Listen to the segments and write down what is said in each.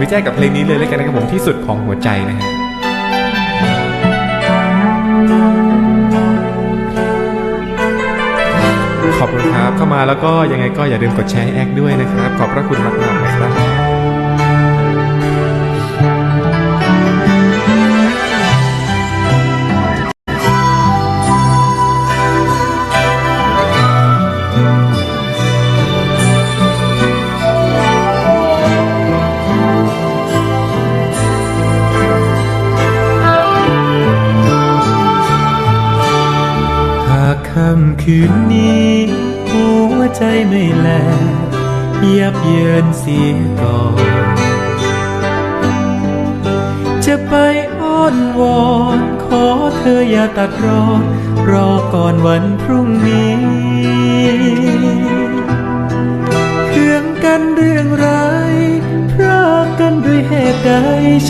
พี่แจ้กับเพลงนี้เลยแล้วกันนะครับผมที่สุดของหัวใจนะฮะขอบคุณครับเข้ามาแล้วก็ยังไงก็อย่าลืมกดแชร์ให้แอคด้วยนะครับ ขอบพระคุณมากๆนะครับำคืนนี้ หัวใจไม่แล ยับเยินเสียก่อน จะไปอ้อนวอนขอเธออย่าตัดรอนรอก่อนวันพรุ่งนี้เคืองกันเรื่องไรายพรากกันด้วยเหตุใด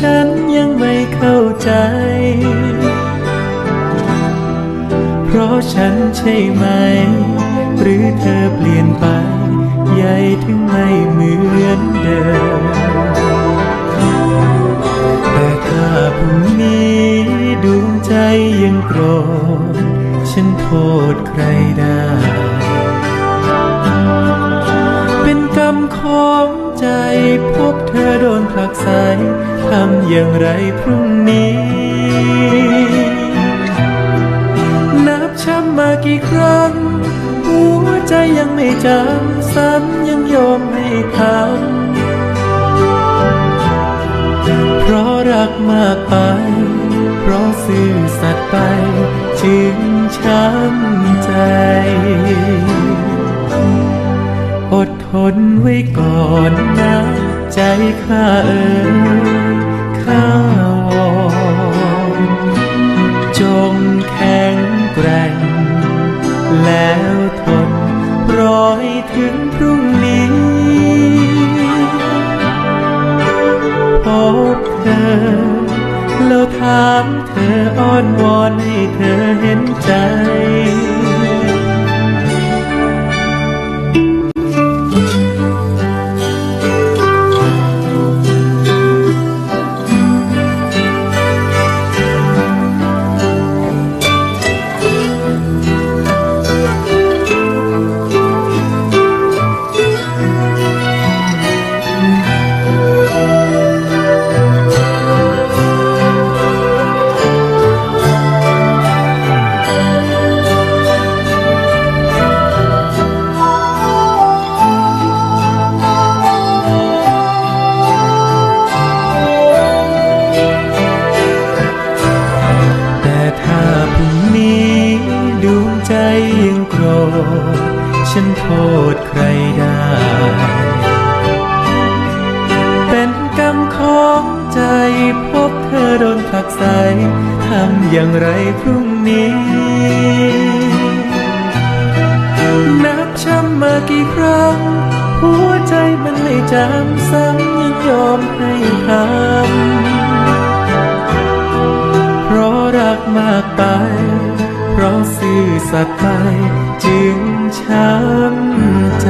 ฉันยังไม่เข้าใจ ราะฉันใช่ไหม หรือเธอเปลี่ยนไป ใหญ่ถึงไม่เหมือนเดิม แต่ถ้าพรุ่งนี้ดวงใจยังโกรธ ฉันโทษใครได้ เป็นกรรมของใจพบเธอโดนผลักไสทำอย่างไรพรุ่งนี้ ยังไม่จำซ้ำยังยอมให้ทำเพราะรักมากไป เพราะซื่อสัตย์ไป จึงช้ำใจ อดทนไว้ก่อนนะ ใจข้าเอ๋ยข้าวอนจงแข็งแกร่งแล้ว อให้ถึงพรุ่งนี้ พบเธอ แล้วถามเธออ้อนวอนให้เธอเห็นใจ ใจยังโกรธ ฉันโทษใครได้ เป็นกรรมของใจพบเธอโดนผลักไสทำอย่างไรพรุ่งนี้ นับช้ำมากี่ครั้ง หัวใจมันไม่จำซ้ำยังยอมให้ทำเพราะรักมากไป ราะซื่อสัตย์ไปจึงช้ำใจ